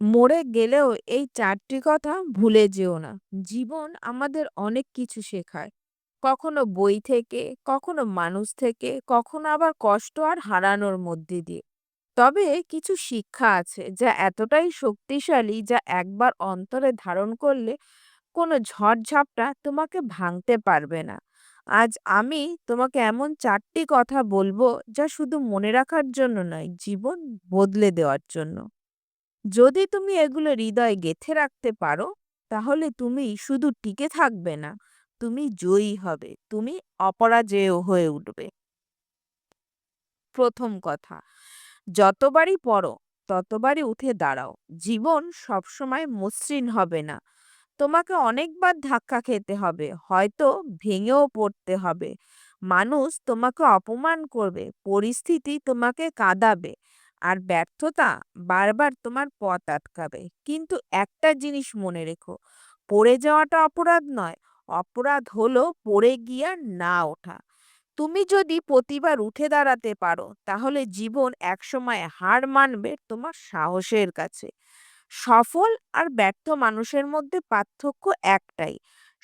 মরে গেলেও এই চারটি কথা ভুলে যেও না। জীবন আমাদের অনেক কিছু শেখায়। কখনো বই থেকে, কখনো মানুষ থেকে, কখনো আবার কষ্ট আর হারানোর মধ্যে দিয়ে। তবে কিছু শিক্ষা আছে যা এতটাই শক্তিশালী যা একবার অন্তরে ধারণ করলে কোনো ঝড়-ঝাপটা তোমাকে ভাঙতে পারবে না। আজ আমি তোমাকে এমন চারটি কথা বলব যা শুধু মনে রাখার জন্য নয়, জীবন বদলে দেওয়ার জন্য। যদি তুমি এগুলো হৃদয়ে গেঁথে রাখতে পারো, তাহলে তুমি শুধু টিকে থাকবে না, তুমি জয়ী হবে। তুমি অপরাজেয় হয়ে উঠবে। প্রথম কথা, যতবারই পড়ো, ততবারই উঠে দাঁড়াও। জীবন সবসময় মসৃণ হবে না। তোমাকে অনেকবার ধাক্কা খেতে হবে, হয়তো ভেঙেও পড়তে হবে। মানুষ তোমাকে অপমান করবে, পরিস্থিতি তোমাকে কাঁদাবে, আর ব্যর্থতা বারবার তোমার পথ আটকাবে। কিন্তু একটা জিনিস মনে রেখো, পড়ে যাওয়াটা অপরাধ নয়, অপরাধ হলো পড়ে গিয়া না ওঠা। তুমি যদি প্রতিবার উঠে দাঁড়াতে পারো, তাহলে জীবন একসময় হার মানবে তোমার সাহসের কাছে। সফল আর ব্যর্থ মানুষের মধ্যে পার্থক্য একটাই,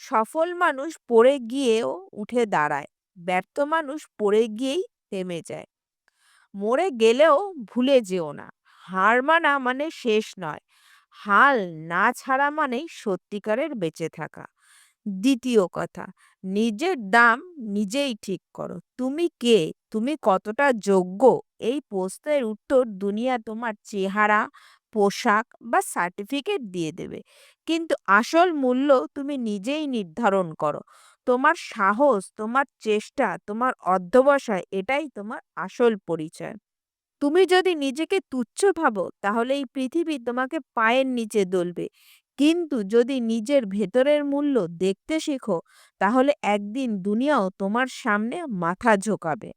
সফল মানুষ পড়ে গিয়েও উঠে দাঁড়ায়, ব্যর্থ মানুষ পড়ে গিয়েই থেমে যায়। মরে গেলেও ভুলে যেও না, হার মানা মানে শেষ নয়, হাল না ছাড়া মানেই সত্যিকারের বেঁচে থাকা। দ্বিতীয় কথা, নিজের দাম নিজেই ঠিক করো। তুমি কে, তুমি কতটা যোগ্য, এই প্রশ্নের উত্তর দুনিয়া তোমার চেহারা, পোশাক বা সার্টিফিকেট দিয়ে দেবে। কিন্তু আসল মূল্য তুমি নিজেই নির্ধারণ করো। তোমার সাহস, তোমার চেষ্টা, তোমার অধ্যবসায় এটাই তোমার আসল পরিচয়। তুমি যদি নিজেকে তুচ্ছ ভাবো, তাহলে এই পৃথিবী তোমাকে পায়ের নিচে দলবে। কিন্তু যদি নিজের ভেতরের মূল্য দেখতে শেখো, তাহলে একদিন দুনিয়াও তোমার সামনে মাথা ঝোঁকাবে।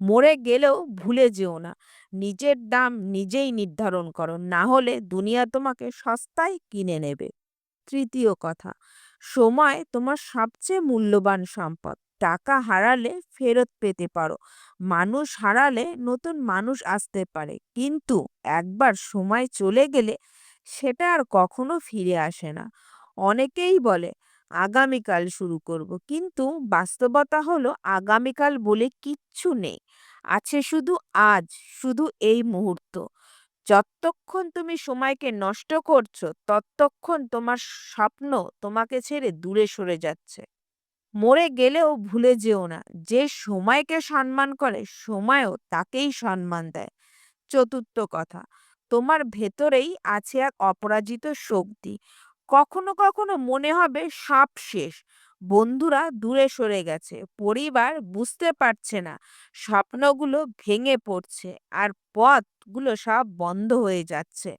মরে গেলেও ভুলে যেও না, নিজের দাম নিজেই নির্ধারণ করো, না হলে দুনিয়া তোমাকে সস্তায় কিনে নেবে। তৃতীয় কথা, সময় তোমার সবচেয়ে মূল্যবান সম্পদ। টাকা হারালে ফেরত পেতে পারো, মানুষ হারালে নতুন মানুষ আসতে পারে, কিন্তু একবার সময় চলে গেলে সেটা আর কখনো ফিরে আসে না। অনেকেই বলে আগামীকাল শুরু করব, কিন্তু বাস্তবতা হলো আগামীকাল বলে কিচ্ছু নেই। আছে শুধু আজ, শুধু এই মুহূর্ত। যতক্ষণ তুমি সময়কে নষ্ট করছ, ততক্ষণ তোমার স্বপ্ন তোমাকে ছেড়ে দূরে সরে যাচ্ছে। মরে গেলেও ভুলে যেও না, যে সময়কে সম্মান করে, সময়ও তাকেই সম্মান দেয়। চতুর্থ কথা, তোমার ভেতরেই আছে এক অপরাজিত শক্তি। কখনো কখনো মনে হবে সব শেষ, বন্ধুরা দূরে সরে গেছে, পরিবার বুঝতে পারছে না, স্বপ্নগুলো ভেঙে পড়ছে, আর পথগুলো সব বন্ধ হয়ে যাচ্ছে।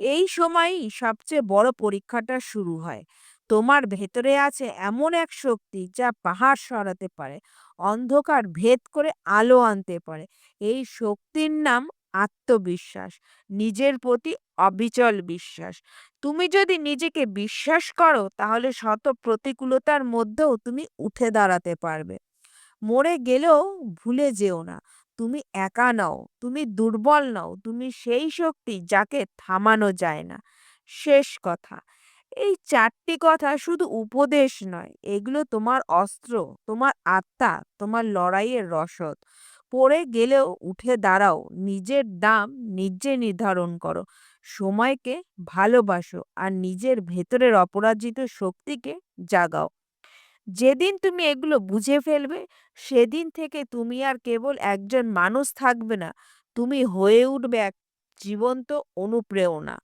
এই সময়ই সবচেয়ে বড় পরীক্ষাটা শুরু হয়। তোমার ভেতরে আছে এমন এক শক্তি যা পাহাড় সরাতে পারে, অন্ধকার ভেদ করে আলো আনতে পারে। এই শক্তির নাম আত্মবিশ্বাস, নিজের প্রতি অবিচল বিশ্বাস। তুমি যদি নিজেকে বিশ্বাস করো, তাহলে শত প্রতিকূলতার মধ্যেও তুমি উঠে দাঁড়াতে পারবে। মরে গেলেও ভুলে যেও না, তুমি একা নও, তুমি দুর্বল নও, তুমি সেই শক্তি যাকে থামানো যায় না। শেষ কথা, এই চারটি কথা শুধু উপদেশ নয়, এগুলো তোমার অস্ত্র, তোমার আত্মা, তোমার লড়াইয়ের রসদ। পড়ে গেলেও উঠে দাঁড়াও, নিজের দাম নিজে নির্ধারণ করো, সময়কে ভালোবাসো, আর নিজের ভেতরের অপরাজিত শক্তিকে জাগাও। যেদিন তুমি এগুলো বুঝে ফেলবে, সেদিন থেকে তুমি আর কেবল একজন মানুষ থাকবে না, তুমি হয়ে উঠবে এক জীবন্ত অনুপ্রেরণা।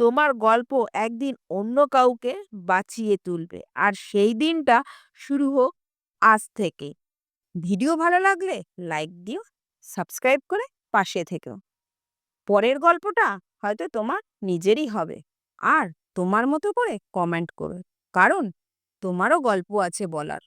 তোমার গল্প একদিন অন্য কাউকে বাঁচিয়ে তুলবে, আর সেই দিনটা শুরু হোক আজ থেকে। ভিডিও ভালো লাগলে লাইক দিও, সাবস্ক্রাইব করে পাশে থেকেও পরের গল্পটা হয়তো তোমার নিজেরই হবে। আর তোমার মতো করে কমেন্ট করো, কারণ তোমারও গল্প আছে বলার।